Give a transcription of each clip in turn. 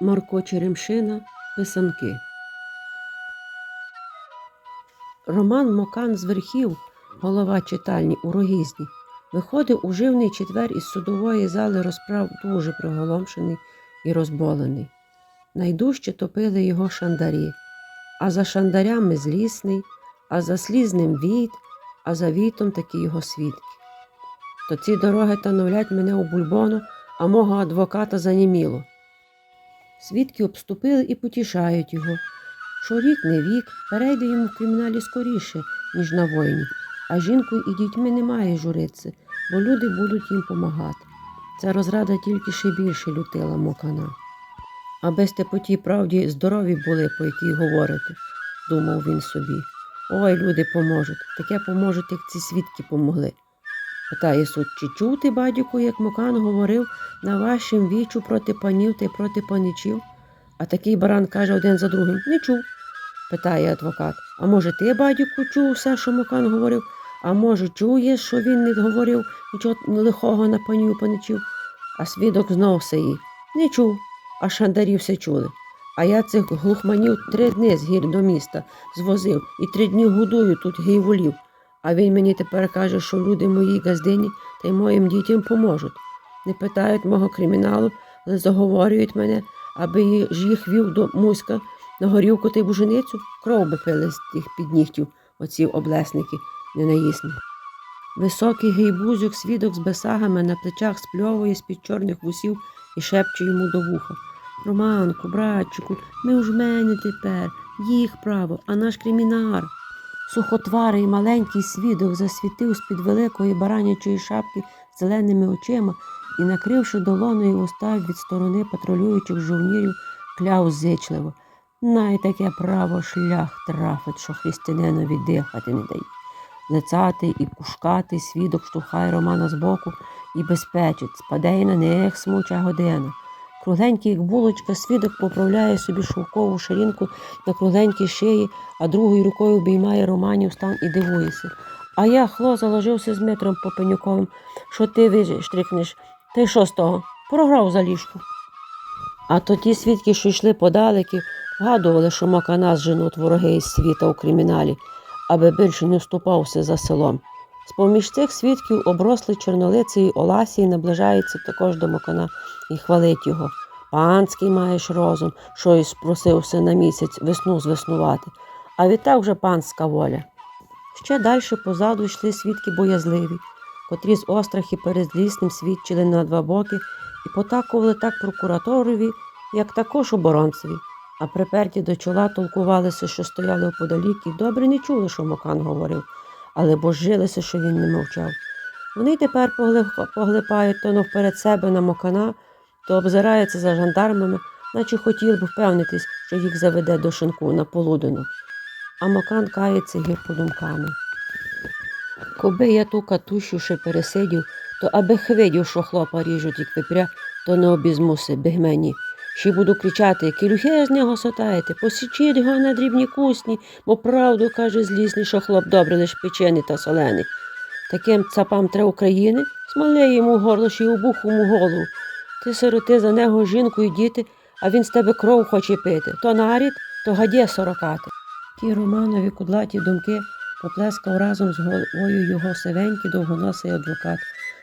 Марко Черемшина Писанки. Роман Мокан з верхів, голова читальні у Рогізні, виходив у живний четвер із судової зали розправ дуже приголомшений і розболений. Найдужче топили його шандарі, а за шандарями злісний, а за слізним віт, а за вітом такі його свідки. То ці дороги тановлять мене у бульбону, а мого адвоката заніміло. Свідки обступили і потішають його, що рік не вік перейде йому в криміналі скоріше, ніж на війні, а жінкою і дітьми немає журитися, бо люди будуть їм помагати. Ця розрада тільки ще більше лютила мокана. Аби сте по тій правді здорові були, по якій говорите, думав він собі. Ой, люди поможуть, таке поможуть, як ці свідки помогли. Питає суд, чи чув ти, бадюку, як Мокан говорив на вашим вічу проти панів та й проти паничів? А такий баран каже один за другим не чув. Питає адвокат. А може, ти, бадюку, чув все, що Мокан говорив? А може, чуєш, що він не говорив нічого лихого на панів паничів? А свідок знов сеї. Не чув, а шандарі все чули. А я цих глухманів три дні з гір до міста звозив і три дні годую тут гейволів. А він мені тепер каже, що люди моїй газдині та й моїм дітям поможуть. Не питають мого криміналу, але заговорюють мене, аби ж їх вів до Муська на горівку та й буженицю. Кров би пили з тих піднігтів, оці облесники ненаїсні. Високий гейбузюк, свідок з бесагами на плечах спльовує з-під чорних вусів і шепче йому до вуха. Романку, братчику, ми ж мене тепер, їх право, а наш кримінар. Сухотварий маленький свідок засвітив з-під великої баранячої шапки зеленими очима і, накривши долоною уста від сторони патрулюючих жовнірів, кляв зичливо. Най таке право шлях трафить, що християнинові дихати не дає. Лицатий і кушкатий свідок штовхає Романа збоку і безпечить, спаде й на них смуча година. Кругленький, як булочка, свідок поправляє собі шовкову ширинку на кругленькій шиї, а другою рукою обіймає Романів стан і дивується. А я, хло, заложився з Дмитром Попенюковим. Що ти виштрикнеш? Ти що з того? Програв за ліжку. А то ті свідки, що йшли подалеки, вгадували, що Макана зженуть вороги із світа у криміналі, аби більше не вступався за селом. З-поміж цих свідків оброслий чорнолиций Оласій наближається також до Макана і хвалить його. Панський маєш розум, що й спросився на місяць весну звеснувати, а відтак вже панська воля. Ще далі позаду йшли свідки боязливі, котрі з острахи перед злісним свідчили на два боки і потакували так прокураторові, як також оборонцеві. А приперті до чола толкувалися, що стояли оподалік, і добре не чули, що Мокан говорив, але божилися, що він не мовчав. Вони тепер поглипають то вперед себе на Мокана, то обзираються за жандармами, наче хотіли б впевнитись, що їх заведе до шинку на полуденок. А Мокан кається гірко думками. Коби я ту катущу ще пересидів, то аби хвидів, що хлопа ріжуть, як випря, то не обізмуси, бігмені. Ще буду кричати, кілюхе з нього сотаєте, посічіть його на дрібні кусні, бо правду каже злісний, що хлоп добре лиш печений та солений. Таким цапам треба України, смале йому горло, ще й у буху му голову. Ти сироти за нього жінку і діти, а він з тебе кров хоче пити. То нарід, то гадє сорокати. Ті Романові кудлаті думки поплескав разом з головою його сивенький довгоносий адвокат,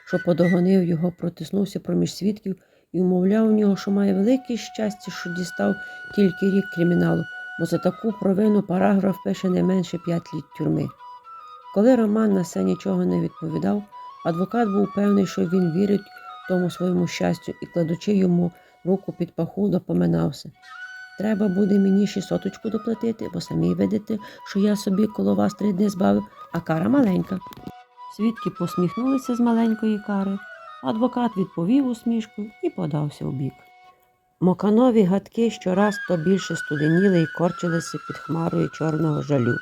що подогонив його, протиснувся проміж свідків і умовляв у нього, що має велике щастя, що дістав тільки рік криміналу, бо за таку провину параграф пише не менше п'ять літ тюрми. Коли Роман на це нічого не відповідав, адвокат був певний, що він вірить тому своєму щастю і, кладучи йому руку під паху, допоминався. Треба буде мені ще соточку доплатити, бо самі видите, що я собі коло вас три дні збавив, а кара маленька. Свідки посміхнулися з маленької кари. Адвокат відповів усмішкою і подався у бік. Моканові гадки щораз то більше студеніли і корчилися під хмарою чорного жалю.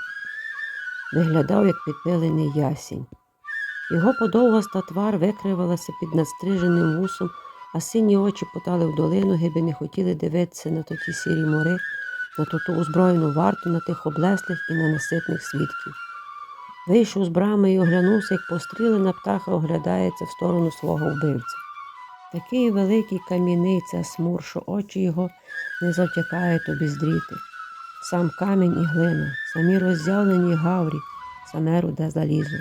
Виглядав, як підпилений ясінь. Його подовгаста твар викривалася під надстриженим вусом, а сині очі потали в долину, гиби не хотіли дивитися на то ті сірі мори, на ту озброєну варту, на тих облеслих і ненаситних свідків. Вийшов з брами і оглянувся, як пострілена птаха оглядається в сторону свого вбивця. Такий великий кам'яний смур, що очі його не завтякають обіздріти. Сам камінь і глина, самі роззявлені гаврі, саме руде залізо.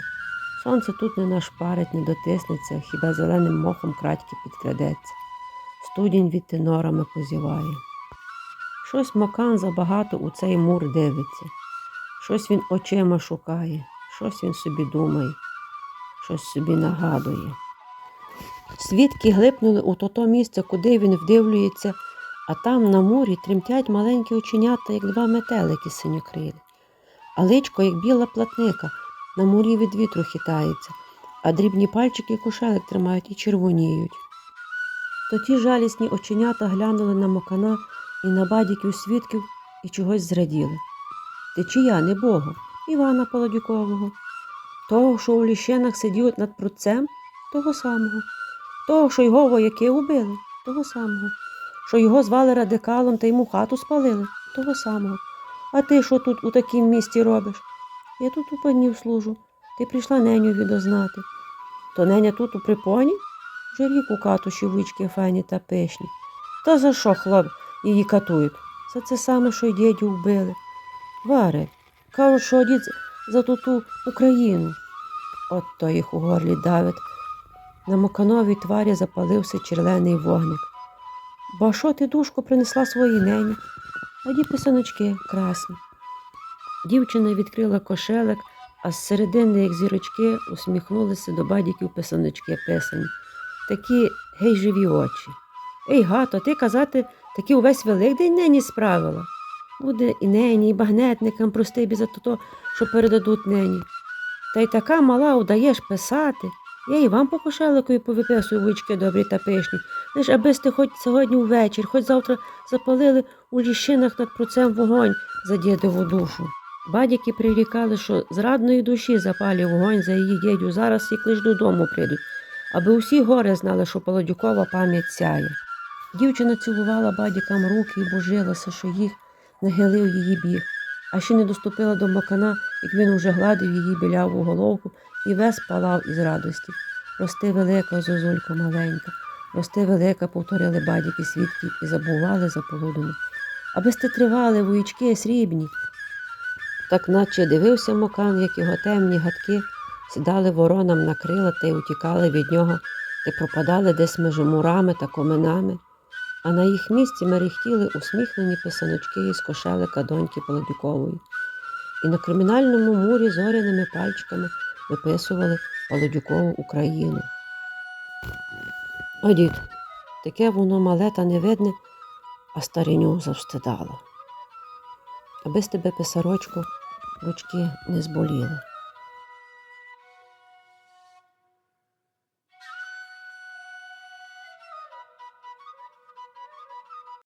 Сонце тут не нашпарить, не дотиснеться, хіба зеленим мохом крадьки підкрадеться. Студінь від тенорами позіває. Щось Мокан забагато у цей мур дивиться. Щось він очима шукає, щось він собі думає, щось собі нагадує. Свідки глипнули у то місце, куди він вдивлюється, а там на мурі тремтять маленькі оченята, як два метелики синьокрилі. А личко, як біла платника, на мурі від вітру хитається, а дрібні пальчики кушелик тримають і червоніють. То ті жалісні оченята глянули на мокана і на бадіків свідків і чогось зраділи. Ти чия, не Богу, Івана Полодюкового, того, що у ліщинах сидів над прутцем, того самого, того, що його вояки убили, того самого, що його звали радикалом та йому хату спалили, того самого. А ти що тут у такім місті робиш? Я тут у панів служу. Ти прийшла неню відознати. То неня тут у припоні? Вже рік у катуші вички файні та пишні. Та за що, хлоп, її катують? За це саме, що й дідю вбили. Варе, кажуть, що дід за ту Україну. От то їх у горлі давить. На мокановій тварі запалився черлений вогник. Бо що ти, душко, принесла своїй нені? А писаночки красні. Дівчина відкрила кошелек, а з середини, як зірочки, усміхнулися до бадіків писаночки писані. Такі гей живі очі. Ей, гато, ти казати, таки увесь Великдень нені справила. Буде і нені, і багнетникам простий бі за то, що передадуть нені. Та й така мала удаєш писати. Я і вам по кошеликові повиписую вички добрі та пишні. Лиш аби сте хоч сьогодні ввечір, хоч завтра запалили у ліщинах над процем вогонь за дідову душу. Бадіки прирікали, що з радної душі запалі вогонь за її дідю, зараз їх лиш додому прийдуть, аби усі гори знали, що Полодюкова пам'ять сяє. Дівчина цілувала бадікам руки і божилася, що їх нахилив її біг, а ще не доступила до макана, як він уже гладив її біляву головку і весь палав із радості. Рости велика, зозулька маленька, рости велика, повторили бадіки свідки і забували за полудину. Аби сте тривали воїчки срібні. Так наче дивився Мокан, як його темні гадки сідали воронам на крила та й утікали від нього, та пропадали десь між мурами та коминами, а на їх місці мерехтіли усміхнені писаночки із кошелика доньки Полодюкової. І на кримінальному мурі зоряними пальчиками виписували Полодюкову Україну. О, дід, таке воно мале та невидне, а стариню завстидало. Аби з тебе, писарочко, ручки не зболіли.